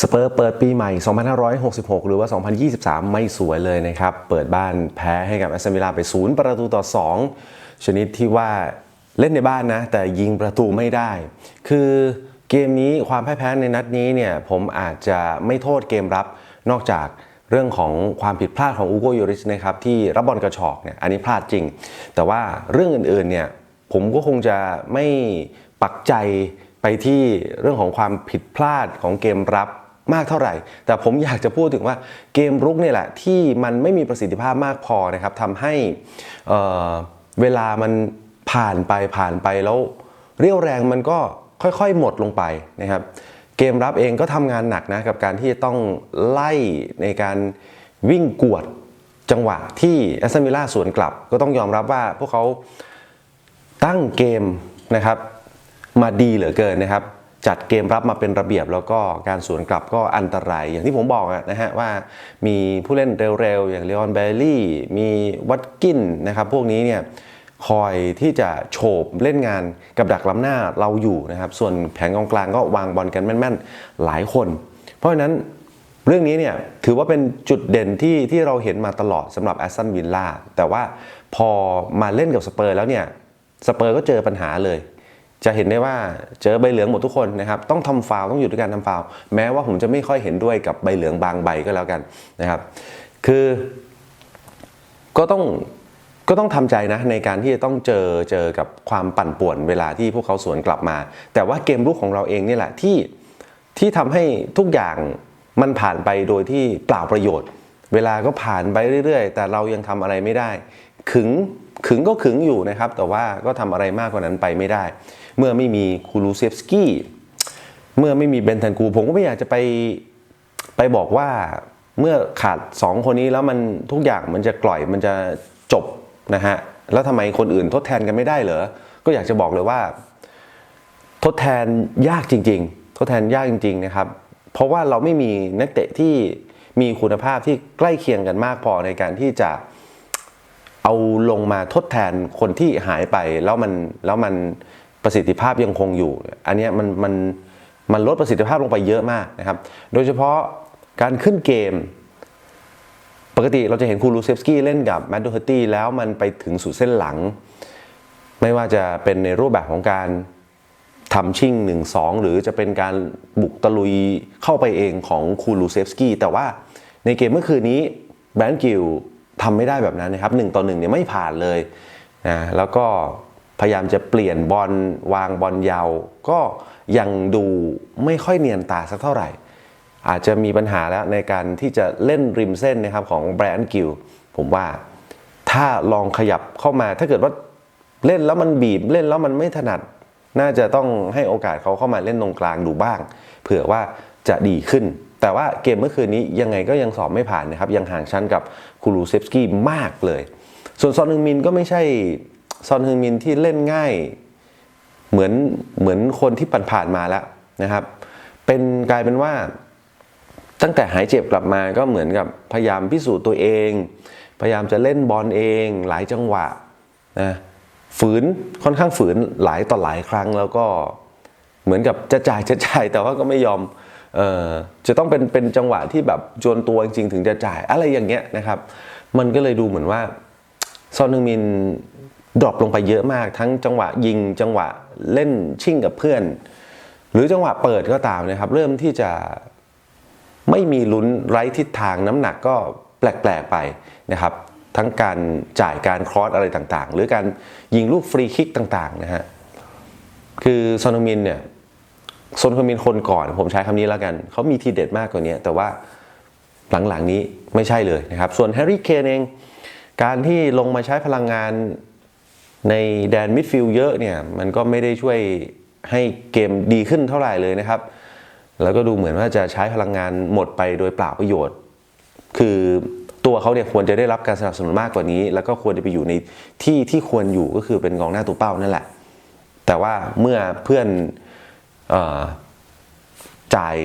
สเปอร์เปิดปีใหม่ 2566 หรือว่า 2023 ไม่สวยเลยนะครับ เปิดบ้านแพ้ให้กับแอสตันวิลลาไป 0 ประตูต่อ 2 ชนิดที่ว่าเล่นในบ้านนะ แต่ยิงประตูไม่ได้ คือเกมนี้ความพ่ายแพ้ในนัดนี้เนี่ย ผมอาจจะไม่โทษเกมรับนอกจากเรื่องของความผิดพลาดของอูโกยูริสนะครับที่รับบอลกระชอกเนี่ยอันนี้พลาดจริง แต่ว่าเรื่องอื่นๆเนี่ยผมก็คงจะไม่ปักใจไปที่เรื่องของความผิดพลาดของเกมรับ มากเท่าไหร่ แต่ผมอยากจะพูดถึงว่าเกมรุกเนี่ยแหละที่มันไม่มีประสิทธิภาพมากพอนะครับทำให้เเวลามันผ่านไปผ่านไปแล้วเรี่ยวแรงมันก็ค่อยๆหมดลงไปนะครับ เกมรับเองก็ทำงานหนักนะกับการที่จะต้องไล่ในการวิ่งกวดจังหวะที่แอสตันวิลล่าสวนกลับ ก็ต้องยอมรับว่าพวกเขาตั้งเกมนะครับมาดีเหลือเกินนะครับ จัดเกมรับมาเป็นระเบียบ แล้วก็การสวนกลับก็อันตราย อย่างที่ผมบอกนะฮะว่ามีผู้เล่นเร็วๆ อย่างเลออนเบลลี่ มีวัตกินนะครับพวกนี้เนี่ยคอยที่จะโฉบเล่นงานกับดักล้ำหน้าเราอยู่นะครับ ส่วนแผงกองกลางก็วางบอลกันแม่นๆ หลายคน เพราะฉะนั้นเรื่องนี้เนี่ยถือว่าเป็นจุดเด่นที่ที่เราเห็นมาตลอดสำหรับแอสตันวิลล่าแต่ว่าพอมาเล่นกับสเปอร์แล้วเนี่ยสเปอร์ก็เจอปัญหาเลย จะเห็นได้ว่าเจอใบเหลืองหมดทุกคนนะครับต้องทำฟาวต้องอยู่ด้วยการทำฟาวแม้ว่าผมจะไม่ค่อยเห็นด้วยกับใบเหลืองบางใบก็แล้วกันนะครับ คือก็ต้องก็ต้องทำใจนะในการที่จะต้องเจอเจอกับความปั่นป่วนเวลาที่พวกเขาสวนกลับมา แต่ว่าเกมรุกของเราเองนี่แหละที่ที่ทำให้ทุกอย่างมันผ่านไปโดยที่เปล่าประโยชน์ เวลาก็ผ่านไปเรื่อยๆ แต่เรายังทำอะไรไม่ได้ขึง ขึงก็ขึงอยู่นะครับ แต่ว่าก็ทำอะไรมากกว่านั้นไปไม่ได้ เมื่อไม่มีคูลูเซฟสกี้เมื่อไม่มีเบนทันกู ผมก็ไม่อยากจะไปไปบอกว่าเมื่อขาด 2 คนนี้แล้วมันทุกอย่างมันจะกล่อยมันจะจบนะฮะแล้วทำไมคนอื่นทดแทนกันไม่ได้เหรอ ก็อยากจะบอกเลยว่า ทดแทนยากจริง ๆ ทดแทนยากจริง ๆนะครับ เพราะว่าเราไม่มีนักเตะที่มีคุณภาพที่ใกล้เคียงกันมากพอในการที่จะ เอาลงมาทดแทนคนที่หายไปแล้วมันแล้วมันประสิทธิภาพยังคงอยู่ อันนี้มันมันมันลดประสิทธิภาพลงไปเยอะมากนะครับ โดยเฉพาะการขึ้นเกม ปกติเราจะเห็นคูลูเซฟสกี้เล่นกับแมดดูเฮตตี้แล้วมันไปถึงสู่เส้นหลัง ไม่ว่าจะเป็นในรูปแบบของการทำชิ่ง 1 2 หรือจะเป็นการบุกตะลุยเข้าไปเองของคูลูเซฟสกี้แต่ว่าในเกมเมื่อคืนนี้แบรนด์กิล ทำไม่ได้แบบนั้นนะครับ1ต่อ1เนี่ยไม่ผ่านเลยนะแล้วก็พยายามจะเปลี่ยนบอลวางบอลยาวก็ยังดูไม่ค่อยเนียนตาสักเท่าไหร่ อาจจะมีปัญหาแล้วในการที่จะเล่นริมเส้นนะครับของแบรนด์กิลผมว่าถ้าลองขยับเข้ามาถ้าเกิดว่าเล่นแล้วมันบีบเล่นแล้วมันไม่ถนัด น่าจะต้องให้โอกาสเขาเข้ามาเล่นตรงกลางดูบ้าง เผื่อว่าจะดีขึ้น แต่ว่าเกมเมื่อคืนนี้ยังไงก็ยังสอบไม่ผ่านนะครับ ยังห่างชั้นกับคูรูเซฟสกี้มากเลย ส่วนซอนฮึงมินก็ไม่ใช่ซอนฮึงมินที่เล่นง่ายเหมือนเหมือนคนที่ผ่านๆมาแล้วนะครับ เป็นกลายเป็นว่าตั้งแต่หายเจ็บกลับมาก็เหมือนกับพยายามพิสูจน์ตัวเอง พยายามจะเล่นบอลเองหลายจังหวะนะฝืนค่อนข้างฝืนหลายต่อหลายครั้งแล้วก็เหมือนกับจะจ่ายจะจ่ายแต่ว่าก็ไม่ยอม จะต้องเป็นเป็นจังหวะที่แบบจวนตัวจริงๆถึงจะจ่ายอะไรอย่างเงี้ยนะครับ มันก็เลยดูเหมือนว่าซอนฮึงมินดรอปลงไปเยอะมาก ทั้งจังหวะยิงจังหวะเล่นชิ่งกับเพื่อน หรือจังหวะเปิดก็ตามนะครับ เริ่มที่จะไม่มีลุ้นไร้ทิศทางน้ำหนักก็แปลกๆไปนะครับ ทั้งการจ่ายการครอสอะไรต่างๆ หรือการยิงลูกฟรีคิกต่างๆนะฮะคือซอนมินเนี่ย ซนฮึงมินคนก่อน ผมใช้คำนี้แล้วกัน เขามีทีเด็ดมากกว่านี้ แต่ว่าหลังๆนี้ไม่ใช่เลยนะครับ ส่วนแฮร์รี่เคนเอง การที่ลงมาใช้พลังงานในแดนมิดฟิลด์เยอะเนี่ย มันก็ไม่ได้ช่วยให้เกมดีขึ้นเท่าไหร่เลยนะครับ แล้วก็ดูเหมือนว่าจะใช้พลังงานหมดไปโดยเปล่าประโยชน์ คือตัวเขาเนี่ยควรจะได้รับการสนับสนุนมากกว่านี้ แล้วก็ควรจะไปอยู่ในที่ที่ควรอยู่ก็คือเป็นกองหน้าตัวเป้านั่นแหละ แต่ว่าเมื่อเพื่อน จ่าย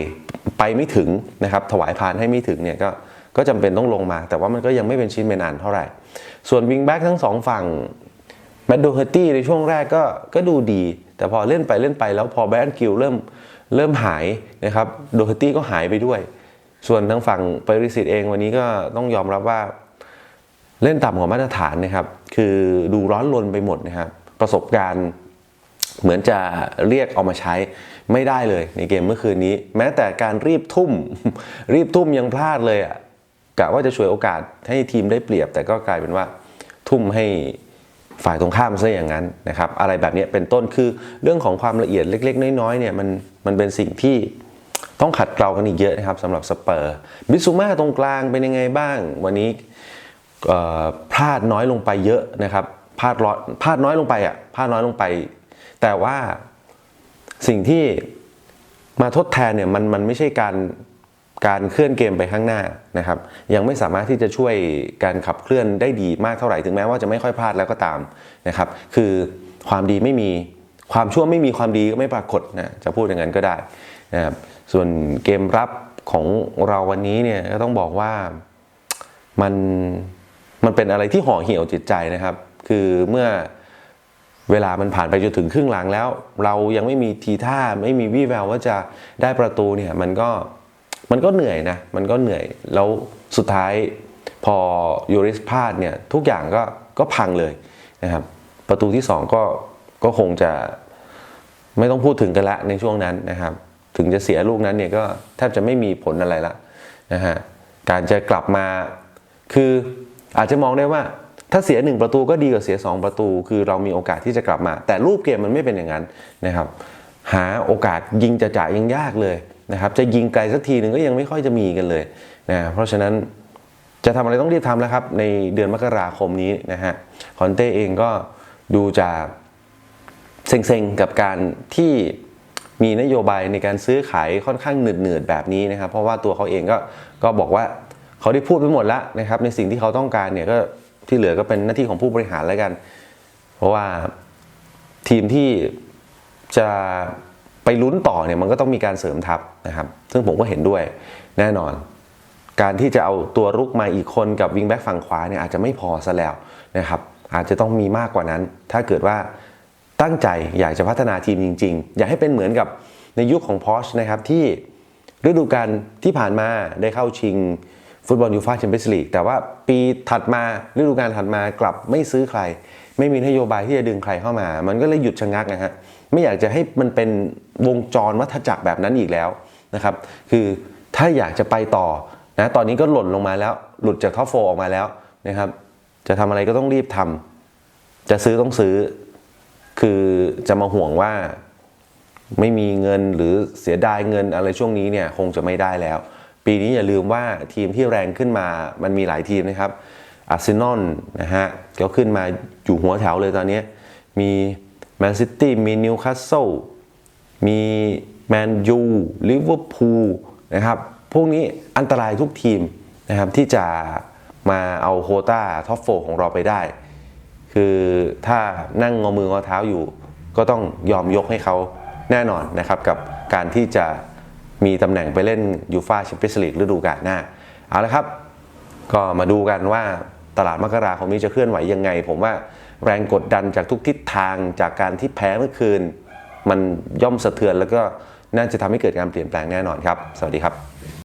ไปไม่ถึงนะครับถวายพานให้ไม่ถึงเนี่ยก็ก็จำเป็นต้องลงมา แต่ว่ามันก็ยังไม่เป็นชิ้นเป็นอันเท่าไหร่ ส่วนวิงแบ็กทั้งสองฝั่งแมดโดเฮตตี้ในช่วงแรกก็ก็ดูดี แต่พอเล่นไปเล่นไปแล้วพอแบรนด์กิลเริ่มเริ่มหายนะครับโดเฮตี้ก็หายไปด้วย ส่วนทางฝั่งปริสิตเองวันนี้ก็ต้องยอมรับว่าเล่นต่ำกว่ามาตรฐานนะครับ คือดูร้อนรนไปหมดนะครับ ประสบการณ์ เหมือนจะเรียกเอามาใช้ไม่ได้เลยในเกมเมื่อคืนนี้ แม้แต่การรีบทุ่ม รีบทุ่มยังพลาดเลยอะ่ะกะว่าจะช่วยโอกาสให้ทีมได้เปรียบ แต่ก็กลายเป็นว่าทุ่มให้ฝ่ายตรงข้ามซะอย่างนั้นนะครับอะไรแบบนี้เป็นต้นคือเรื่องของความละเอียดเล็ก ๆ น้อยๆเนี่ยมันมันเป็นสิ่งที่ต้องขัดเกลากันอีกเยอะนะครับสำหรับสเปอร์บิซูมาตรงกลางเป็นยังไงบ้าง วันนี้พลาดน้อยลงไปเยอะนะครับพลาดร้อยพลาดน้อยลงไปอะพลาดน้อยลงไป แต่ว่าสิ่งที่มาทดแทนเนี่ยมันมันไม่ใช่การการเคลื่อนเกมไปข้างหน้านะครับ ยังไม่สามารถที่จะช่วยการขับเคลื่อนได้ดีมากเท่าไหร่ถึงแม้ว่าจะไม่ค่อยพลาดแล้วก็ตามนะครับ คือความดีไม่มีความชั่วไม่มีความดีก็ไม่ปรากฏนะจะพูดอย่างนั้นก็ได้นะครับส่วนเกมรับของเราวันนี้เนี่ยก็ต้องบอกว่ามันมันเป็นอะไรที่ห่อเหี่ยวจิตใจนะครับ คือเมื่อ เวลามันผ่านไปจนถึงครึ่งหลังแล้ว เรายังไม่มีทีท่าไม่มีวี่แววว่าจะได้ประตูเนี่ยมันก็มันก็เหนื่อยนะมันก็เหนื่อยแล้วสุดท้ายพอยูริสพลาดเนี่ยทุกอย่างก็ก็พังเลยนะครับประตูที่สองก็ก็คงจะไม่ต้องพูดถึงกันละในช่วงนั้นนะครับ ถึงจะเสียลูกนั้นเนี่ยก็แทบจะไม่มีผลอะไรละนะฮะการจะกลับมาคืออาจจะมองได้ว่า ถ้าเสียหนึ่งประตูก็ดีกว่าเสีย 2 ประตู คือเรามีโอกาสที่จะกลับมา แต่รูปเกมมันไม่เป็นอย่างนั้นนะครับ หาโอกาสยิงจะจ่ายยังยากเลยนะครับจะยิงไกลสักทีหนึ่งก็ยังไม่ค่อยจะมีกันเลยนะเพราะฉะนั้นจะทำอะไรต้องรีบทำแล้วครับ ในเดือนมกราคมนี้นะฮะคอนเต้เองก็ดูจะเซ็งๆกับการที่มีนโยบายในการซื้อขายค่อนข้างเหนืดๆแบบนี้นะครับ เพราะว่าตัวเขาเองก็ก็บอกว่าเขาได้พูดไปหมดแล้วนะครับ ในสิ่งที่เขาต้องการเนี่ยก็ ที่เหลือก็เป็นหน้าที่ของผู้บริหารแล้วกัน เพราะว่าทีมที่จะไปลุ้นต่อเนี่ยมันก็ต้องมีการเสริมทัพนะครับ ซึ่งผมก็เห็นด้วยแน่นอน การที่จะเอาตัวรุกมาอีกคนกับวิงแบ็กฝั่งขวาเนี่ยอาจจะไม่พอซะแล้วนะครับอาจจะต้องมีมากกว่านั้น ถ้าเกิดว่าตั้งใจอยากจะพัฒนาทีมจริง ๆ อยากให้เป็นเหมือนกับในยุคของพอชนะครับที่ฤดูกาลที่ผ่านมาได้เข้าชิง ฟุตบอลยูฟ่าแชมเปี้ยนส์ลีกแต่ว่าปีถัดมาฤดูกาลถัดมากลับไม่ซื้อใคร ไม่มีนโยบายที่จะดึงใครเข้ามา มันก็เลยหยุดชะงักนะฮะไม่อยากจะให้มันเป็นวงจรวัฏจักรแบบนั้นอีกแล้วนะครับ คือถ้าอยากจะไปต่อนะตอนนี้ก็หล่นลงมาแล้ว หลุดจากท็อปโฟออกมาแล้วนะครับ จะทำอะไรก็ต้องรีบทำจะซื้อต้องซื้อ คือจะมาห่วงว่าไม่มีเงินหรือเสียดายเงินอะไรช่วงนี้เนี่ยคงจะไม่ได้แล้ว ปีนี้อย่าลืมว่าทีมที่แรงขึ้นมามันมีหลายทีมนะครับอาร์เซนอลนะฮะก็ขึ้นมาอยู่หัวแถวเลยตอนนี้มีแมนซิตี้มีนิวคาสเซิลมีแมนยูลิเวอร์พูลนะครับพวกนี้อันตรายทุกทีมนะครับที่จะมาเอาโคต้าท็อปโฟของเราไปได้ คือถ้านั่งงอมืองอเท้าอยู่ ก็ต้องยอมยกให้เขาแน่นอนนะครับกับการที่จะ มีตำแหน่งไปเล่นยูฟาแชมเปี้ยนส์ลีกฤดูกาลหน้า เอาละครับ ก็มาดูกันว่าตลาดมกราคมนี้จะเคลื่อนไหวยังไง ผมว่าแรงกดดันจากทุกทิศทางจากการที่แพ้เมื่อคืน มันย่อมสะเทือนแล้วก็น่าจะทำให้เกิดการเปลี่ยนแปลงแน่นอนครับ สวัสดีครับ